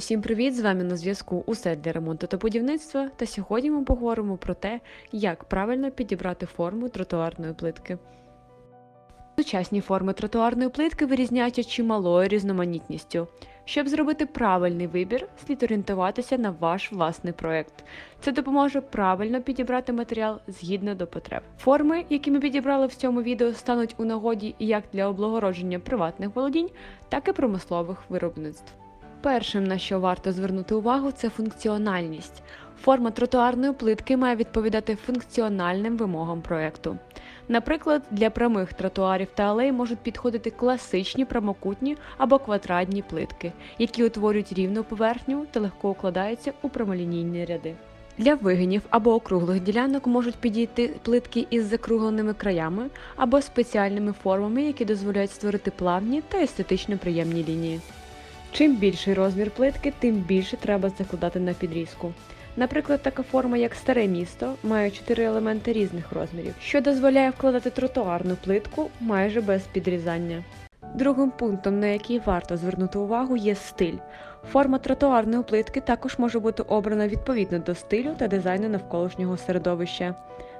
Всім привіт! З вами на зв'язку усе для ремонту та будівництва. Та сьогодні ми поговоримо про те, як правильно підібрати форму тротуарної плитки. Сучасні форми тротуарної плитки вирізняються чималою різноманітністю. Щоб зробити правильний вибір, слід орієнтуватися на ваш власний проект. Це допоможе правильно підібрати матеріал згідно до потреб. Форми, які ми підібрали в цьому відео, стануть у нагоді як для облагородження приватних володінь, так і промислових виробництв. Першим, на що варто звернути увагу, це функціональність. Форма тротуарної плитки має відповідати функціональним вимогам проекту. Наприклад, для прямих тротуарів та алей можуть підходити класичні прямокутні або квадратні плитки, які утворюють рівну поверхню та легко укладаються у прямолінійні ряди. Для вигинів або округлих ділянок можуть підійти плитки із закругленими краями або спеціальними формами, які дозволяють створити плавні та естетично приємні лінії. Чим більший розмір плитки, тим більше треба закладати на підрізку. Наприклад, така форма, як старе місто, має чотири елементи різних розмірів, що дозволяє вкладати тротуарну плитку майже без підрізання. Другим пунктом, на який варто звернути увагу, є стиль. Форма тротуарної плитки також може бути обрана відповідно до стилю та дизайну навколишнього середовища.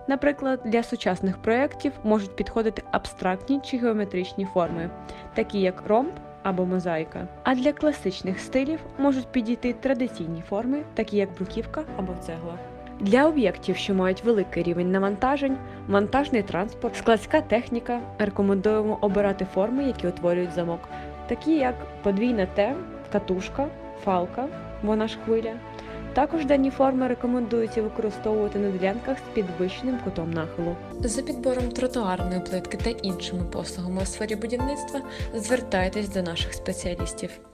Наприклад, для сучасних проєктів можуть підходити абстрактні чи геометричні форми, такі як ромб або мозаїка. А для класичних стилів можуть підійти традиційні форми, такі як бруківка або цегла. Для об'єктів, що мають великий рівень навантажень, вантажний транспорт, складська техніка, рекомендуємо обирати форми, які утворюють замок, такі як подвійна Т, катушка, фалка, вона ж хвиля. Також дані форми рекомендується використовувати на ділянках з підвищеним кутом нахилу. За підбором тротуарної плитки та іншими послугами у сфері будівництва звертайтесь до наших спеціалістів.